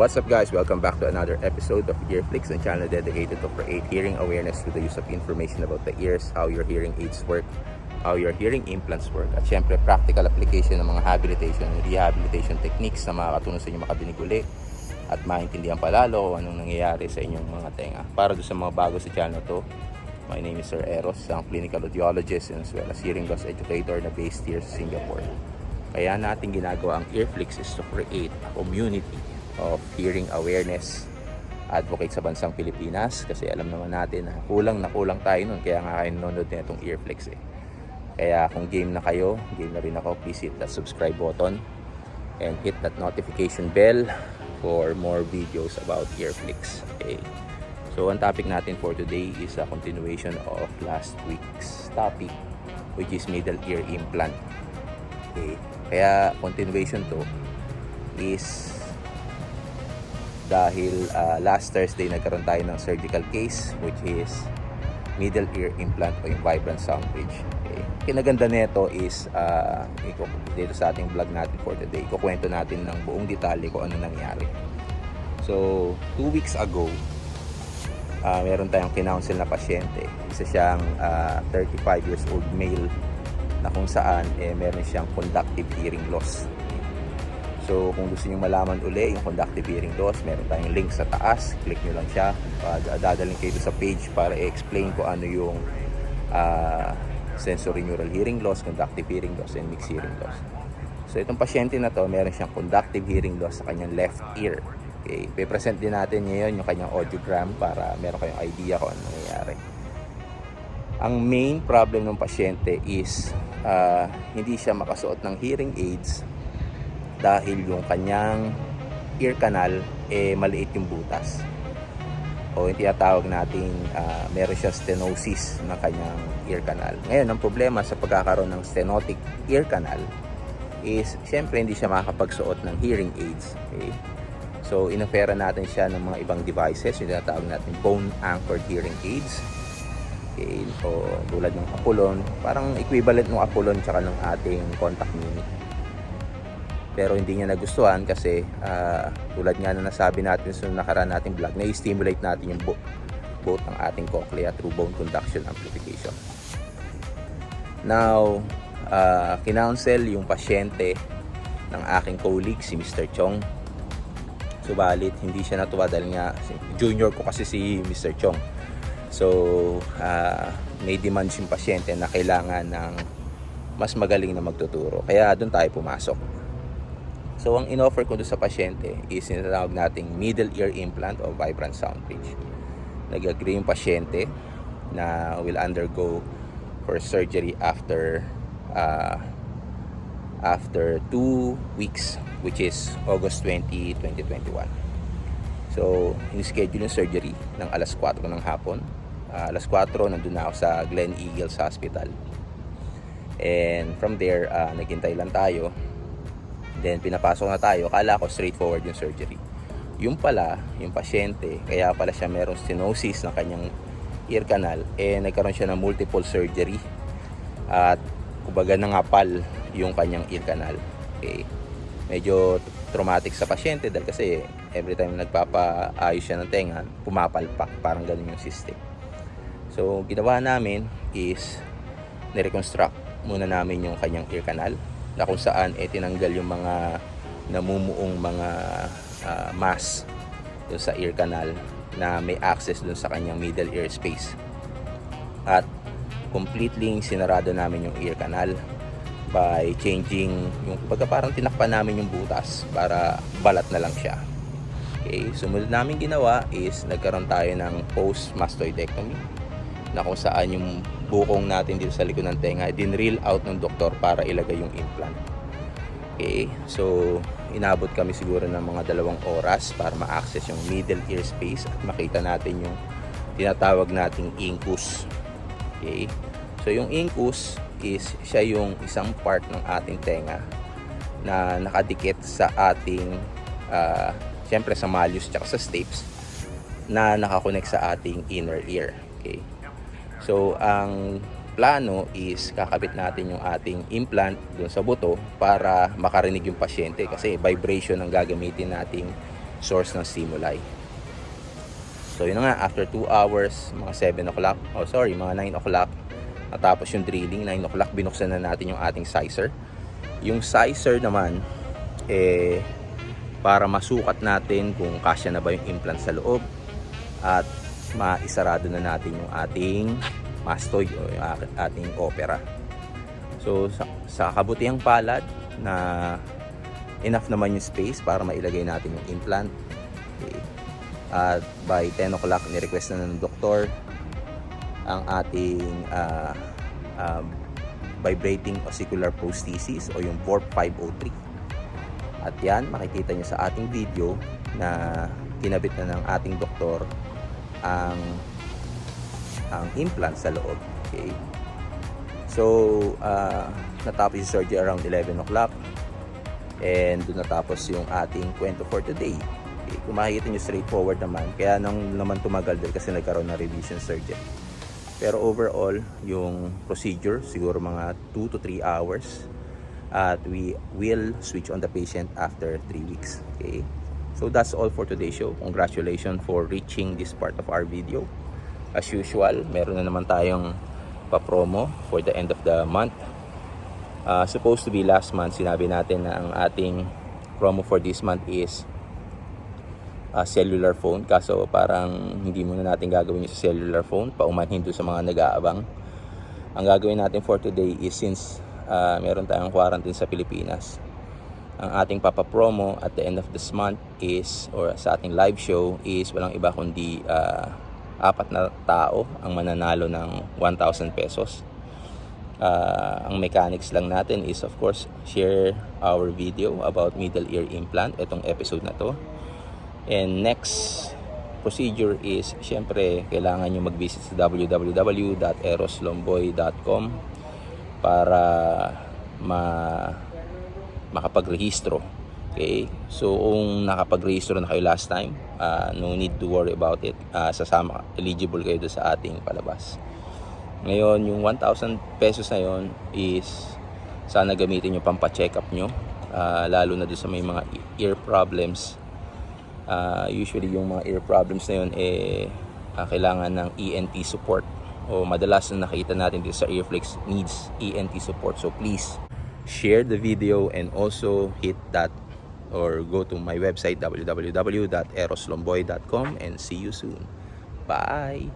What's up guys? Welcome back to another episode of Earflix, a channel dedicated to create hearing awareness through the use of information about the ears, how your hearing aids work, how your hearing implants work, at syempre practical application ng mga habilitation and rehabilitation techniques na makakatulong sa inyo makadinig uli at maintindihan palalo kung anong nangyayari sa inyong mga tenga. Para doon sa mga bago sa channel to, my name is Sir Eros, ang clinical audiologist and as well as hearing loss educator na based here sa Singapore. Kaya natin ginagawa ang Earflix is to create a community of hearing awareness advocate sa bansang Pilipinas kasi alam naman natin na kulang na kulang tayo nun kaya nga kayo nanonood na itong Earflix eh. Kaya kung game na kayo, game na rin ako, please hit that subscribe button and hit that notification bell for more videos about Earflix. Okay. So ang topic natin for today is a continuation of last week's topic which is middle ear implant. Okay. Kaya continuation to is dahil ah, last Thursday nagkaroon tayo ng surgical case which is middle ear implant o yung vibrant sound bridge. Okay. Kinaganda nito is iko- dito sa ating vlog natin for today. Kukwento natin ng buong detalye kung ano nangyari. So, two weeks ago, ah, meron tayong kinounsel na pasyente. Isa siyang ah, 35 years old male na kung saan eh, meron siyang conductive hearing loss. So, kung gusto niyo malaman uli yung conductive hearing loss, meron tayong link sa taas. Click nyo lang siya. Uh, dadaling kayo sa page para i-explain ko ano yung ah, sensory neural hearing loss, conductive hearing loss, and mixed hearing loss. So, itong pasyente na to, meron siyang conductive hearing loss sa kanyang left ear. Okay, pe-present din natin ngayon yung kanyang audiogram para meron kayong idea kung ano nangyayari. Ang main problem ng pasyente is ah, hindi siya makasuot ng hearing aids dahil yung kanyang ear canal eh maliit yung butas o yung tinatawag nating ah, meron siya stenosis ng kanyang ear canal. Ngayon, ang problema sa pagkakaroon ng stenotic ear canal is syempre hindi siya makakapagsuot ng hearing aids. Okay? So, inofera natin siya ng mga ibang devices, yung tinatawag natin bone-anchored hearing aids. Okay? O tulad ng Apolon, parang equivalent ng Apolon tsaka ng ating contact mini pero hindi niya nagustuhan kasi ah, tulad nga na nasabi natin sa nakaraan nating vlog na i-stimulate natin yung bo- both ng ating cochlea through bone conduction amplification. Now, uh, kinounsel yung pasyente ng aking colleague si Mr. Chong. Subalit, hindi siya natuwa dahil nga junior ko kasi si Mr. Chong. So, ah, may demands yung pasyente na kailangan ng mas magaling na magtuturo. Kaya doon tayo pumasok. So, ang in-offer ko doon sa pasyente is sinatawag nating middle ear implant o vibrant sound bridge. Nag-agree yung pasyente na will undergo for surgery after uh, after 2 weeks which is August 20, 2021. So, in-schedule yung surgery ng alas 4 ng hapon. Ah, alas 4, nandun na ako sa Glen Eagles Hospital. And from there, ah, naghintay lang tayo Then pinapasok na tayo, kala ko straightforward yung surgery. Yung pala, yung pasyente, kaya pala siya merong stenosis ng kanyang ear canal, eh nagkaroon siya ng multiple surgery. At kumbaga nangapal yung kanyang ear canal. Okay. Medyo traumatic sa pasyente dahil kasi every time nagpapaayos siya ng tenga, pumapalpak, parang ganun yung system. So, ginawa namin is nireconstruct muna namin yung kanyang ear canal na kung saan eh tinanggal yung mga namumuong mga ah, mass dun sa ear canal na may access dun sa kanyang middle ear space. At completely sinarado namin yung ear canal by changing yung pagka parang tinakpan namin yung butas para balat na lang siya. Okay, sumunod namin ginawa is nagkaroon tayo ng post mastoidectomy na kung saan yung bukong natin dito sa likod ng tenga dinreel out ng doktor para ilagay yung implant. Okay, so inabot kami siguro ng mga dalawang oras para ma-access yung middle ear space at makita natin yung tinatawag nating incus. Okay, so yung incus is siya yung isang part ng ating tenga na nakadikit sa ating ah, syempre sa malleus tsaka sa stapes na nakakonect sa ating inner ear. Okay. So, ang plano is kakabit natin yung ating implant dun sa buto para makarinig yung pasyente kasi vibration ang gagamitin nating source ng stimuli. So yun nga, after 2 hours, mga 7 o'clock, oh sorry, mga 9 o'clock, natapos yung drilling, 9 o'clock, binuksan na natin yung ating sizer. Yung sizer naman, eh, para masukat natin kung kasya na ba yung implant sa loob at maisarado na natin yung ating mastoid o ating opera. So sa, sa kabutihang palad na enough naman yung space para mailagay natin yung implant. Okay. At by 10 o'clock, ni-request na ng doktor ang ating ah, ah, vibrating ossicular prosthesis o yung VORP 503. At yan, makikita nyo sa ating video na kinabit na ng ating doktor ang ang implant sa loob. Okay. So, ah, natapos yung surgery around 11 o'clock. And doon natapos yung ating kwento for today. Okay. Kung makikita nyo straightforward naman, kaya nang naman tumagal din kasi nagkaroon ng revision surgery. Pero overall, yung procedure, siguro mga 2 to 3 hours. At we will switch on the patient after 3 weeks. Okay? So that's all for today's show. Congratulations for reaching this part of our video. As usual, meron na naman tayong pa-promo for the end of the month. Uh, supposed to be last month, sinabi natin na ang ating promo for this month is uh, cellular phone. Kaso parang hindi muna natin gagawin yung sa cellular phone. Paumanhin doon sa mga nag-aabang. Ang gagawin natin for today is since uh, meron tayong quarantine sa Pilipinas, ang ating papa-promo at the end of this month is, or sa ating live show is walang iba kundi uh, apat na tao ang mananalo ng 1,000 pesos. Uh, ang mechanics lang natin is of course share our video about middle ear implant, itong episode na to. And next procedure is, syempre, kailangan nyo mag-visit sa www.eroslomboy.com para ma makapagrehistro. Okay? So, kung nakapagrehistro na kayo last time, uh, no need to worry about it. Uh, sasama, eligible kayo doon sa ating palabas. Ngayon, yung 1,000 pesos na yon is sana gamitin nyo pampa-check up nyo. Uh, lalo na doon sa may mga ear problems Uh, usually yung mga ear problems na yun eh uh, kailangan ng ENT support o madalas na nakita natin dito sa Earflix needs ENT support so please share the video and also hit that or go to my website www.eroslomboy.com and see you soon. Bye